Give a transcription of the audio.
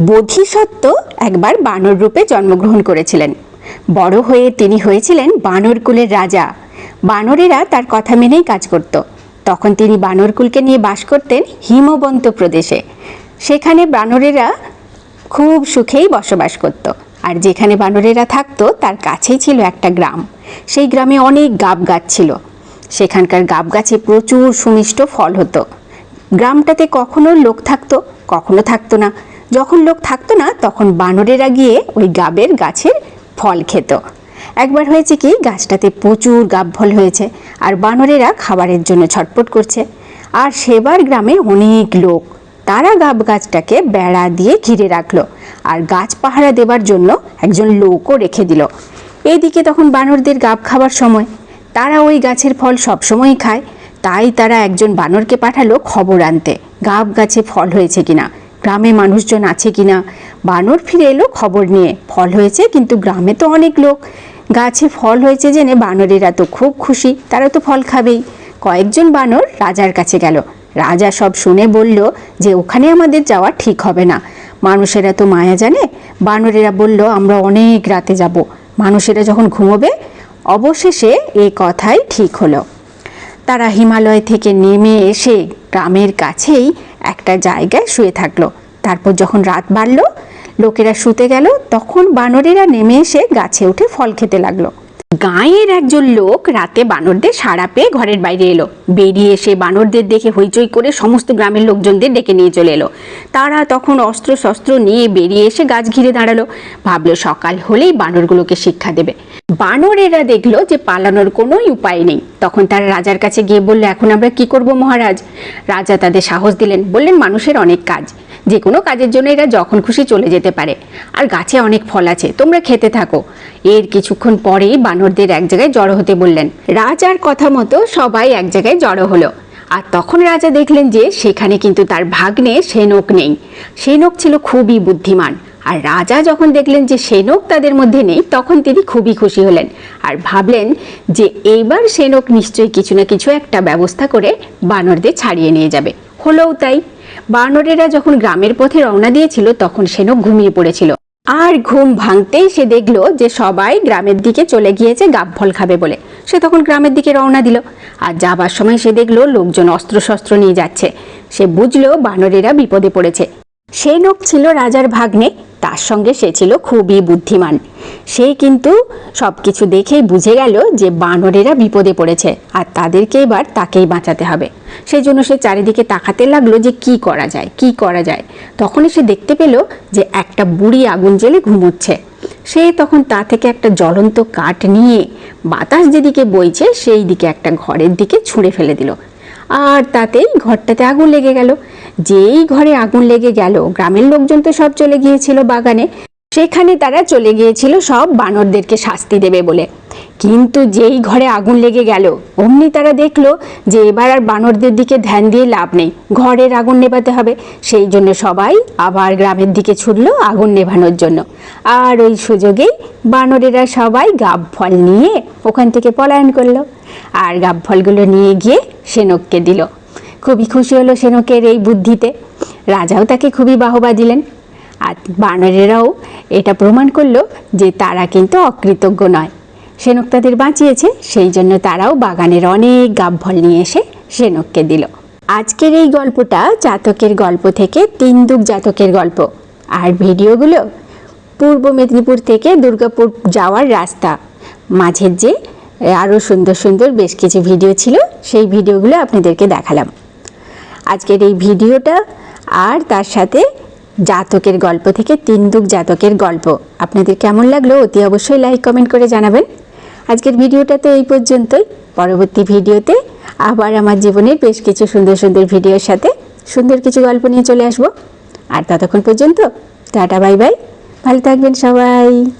বোধিসত্ত্ব একবার বানর রূপে জন্মগ্রহণ করেছিলেন। বড় হয়ে তিনি হয়েছিলেন বানরকুলের রাজা। বানরেরা তার কথা মেনেই কাজ করত। তখন তিনি বানরকুলকে নিয়ে বাস করতেন হিমবন্ত প্রদেশে। সেখানে বানরেরা খুব সুখেই বসবাস করত। আর যেখানে বানরেরা থাকতো, তার কাছেই ছিল একটা গ্রাম। সেই গ্রামে অনেক গাব গাছ ছিল। সেখানকার গাব গাছে প্রচুর সুমিষ্ট ফল হতো। গ্রামটাতে কখনো লোক থাকতো, কখনো থাকতো না। যখন লোক থাকতো না, তখন বানরেরা গিয়ে ওই গাবের গাছের ফল খেত। একবার হয়েছে কি, গাছটাতে প্রচুর গাব ফল হয়েছে আর বানরেরা খাবারের জন্য ছটপট করছে। আর সেবার গ্রামে অনেক লোক, তারা গাব গাছটাকে বেড়া দিয়ে ঘিরে রাখল আর গাছ পাহারা দেবার জন্য একজন লোকও রেখে দিল। এইদিকে তখন বানরদের গাব খাবার সময়। তারা ওই গাছের ফল সবসময়ই খায়, তাই তারা একজন বানরকে পাঠালো খবর আনতে, গাব গাছে ফল হয়েছে কিনা। গ্রামে মানুষজন আছে কিনা? বানর ফিরে এলো খবর নিয়ে। ফল হয়েছে, কিন্তু গ্রামে তো অনেক লোক। গাছে ফল হয়েছে জেনে বানরেরা তো খুব খুশি, তারা তো ফল খাবেই। কয়েকজন বানর রাজার কাছে গেল। রাজা সব শুনে বলল যে, ওখানে আমাদের যাওয়া ঠিক হবে না। মানুষেরা তো মায়া জানে। বানরেরা বলল, আমরা অনেক রাতে যাব। মানুষেরা যখন ঘুমোবে, অবশেষে এই কথাই ঠিক হলো। তারা হিমালয় থেকে নেমে এসে গ্রামের কাছেই একটা জায়গায় শুয়ে থাকল। তারপর যখন রাত বাড়ল, লোকেরা শুতে গেল, তখন বানরেরা নেমে এসে গাছে উঠে ফল খেতে লাগল। গাঁয়ের একজন লোক রাতে বানরদের সাড়া পেয়ে ঘরের বাইরে এলো। বেরিয়ে এসে বানরদের দেখে হইচই করে সমস্ত গ্রামের লোকজনদের ডেকে নিয়ে চলে এলো। তারা তখন অস্ত্র শস্ত্র নিয়ে বেরিয়ে এসে গাছ ঘিরে দাঁড়াল। ভাবলো সকাল হলেই বানরগুলোকে শিক্ষা দেবে। বানরেরা দেখল যে পালানোর কোনোই উপায় নেই। তখন তারা রাজার কাছে গিয়ে বলল, এখন আমরা কি করব মহারাজ? রাজা তাদের সাহস দিলেন, বললেন, মানুষের অনেক কাজ। যে কোনো কাজের জন্য এরা যখন খুশি চলে যেতে পারে। আর গাছে অনেক ফল আছে, তোমরা খেতে থাকো। এর কিছুক্ষণ পরেই বানরদের এক জায়গায় জড়ো হতে বললেন। রাজার কথা মতো সবাই এক জায়গায় জড়ো হলো। আর তখন রাজা দেখলেন যে সেখানে কিন্তু তার ভাগ্নে সেনক নেই। সেনক ছিল খুবই বুদ্ধিমান। আর রাজা যখন দেখলেন যে সেনক তাদের মধ্যে নেই, তখন তিনি খুবই খুশি হলেন। আর ভাবলেন যে এইবার সেনক নিশ্চয়ই কিছু না কিছু একটা ব্যবস্থা করে বানরদের ছাড়িয়ে নিয়ে যাবে। হলোও তাই বানরেরা যখন গ্রামের পথে রওনা দিয়েছিল, তখন সেনক ঘুমিয়ে পড়েছিল। আর ঘুম ভাঙতেই সে দেখল যে সবাই গ্রামের দিকে চলে গিয়েছে গাব ফল খাবে বলে। সে তখন গ্রামের দিকে রওনা দিল। আর যাবার সময় সে দেখল লোকজন অস্ত্রশস্ত্র নিয়ে যাচ্ছে। সে বুঝলো বানরেরা বিপদে পড়েছে। সে লোক ছিল রাজার ভাগ্নে। তার সঙ্গে সে ছিল খুবই বুদ্ধিমান। সে কিন্তু সব কিছু দেখেই বুঝে গেল যে বানরেরা বিপদে পড়েছে আর তাদেরকে এবার তাকেই বাঁচাতে হবে। সেই জন্য সে চারিদিকে তাকাতে লাগল যে কি করা যায়, কি করা যায়। তখনই সে দেখতে পেল যে একটা বুড়ি আগুন জ্বেলে ঘুমোচ্ছে। সে তখন তা থেকে একটা জ্বলন্ত কাঠ নিয়ে বাতাস যেদিকে বইছে সেই দিকে একটা ঘরের দিকে ছুঁড়ে ফেলে দিল। আর তাতেই ঘরটাতে আগুন লেগে গেল। যেই ঘরে আগুন লেগে গেল, গ্রামের লোকজন তো সব চলে গিয়েছিল বাগানে। সেখানে তারা চলে গিয়েছিল সব বানরদেরকে শাস্তি দেবে বলে। কিন্তু যেই ঘরে আগুন লেগে গেল, অমনি তারা দেখল যে এবার আর বানরদের দিকে ধ্যান দিয়ে লাভ নেই। ঘরের আগুন নেভাতে হবে। সেই জন্য সবাই আবার গ্রামের দিকে ছুটল আগুন নেভানোর জন্য। আর ওই সুযোগেই বানরেরা সবাই গাব ফল নিয়ে ওখান থেকে পলায়ন করল আর গাব ফলগুলো নিয়ে গিয়ে সেনককে দিল। খুবই খুশি হলো সেনকের এই বুদ্ধিতে। রাজাও তাকে খুবই বাহবা দিলেন। আর বানরেরাও এটা প্রমাণ করল যে তারা কিন্তু অকৃতজ্ঞ নয়। সেনক তাদের বাঁচিয়েছে, সেই জন্য তারাও বাগানের অনেক গাব ফল নিয়ে এসে সেনককে দিল। আজকের এই গল্পটা জাতকের গল্প থেকে তিনদুক জাতকের গল্প। আর ভিডিওগুলো পূর্ব মেদিনীপুর থেকে দুর্গাপুর যাওয়ার রাস্তা। মাঝের যে আরও সুন্দর সুন্দর বেশ কিছু ভিডিও ছিল, সেই ভিডিওগুলো আপনাদেরকে দেখালাম। আজকের এই ভিডিওটা আর তার সাথে জাতকের গল্প থেকে তিনদুক জাতকের গল্প। আপনাদের কেমন লাগল অতি অবশ্যই লাইক, কমেন্ট করে জানাবেন। আজকের ভিডিওটা তো এই পর্যন্তই। পরবর্তী ভিডিওতে আবার আমার জীবনের বেশ কিছু সুন্দর সুন্দর ভিডিওর সাথে সুন্দর কিছু গল্প নিয়ে চলে আসব। আর ততক্ষণ পর্যন্ত, টাটা, বাই বাই। ভালো থাকবেন সবাই।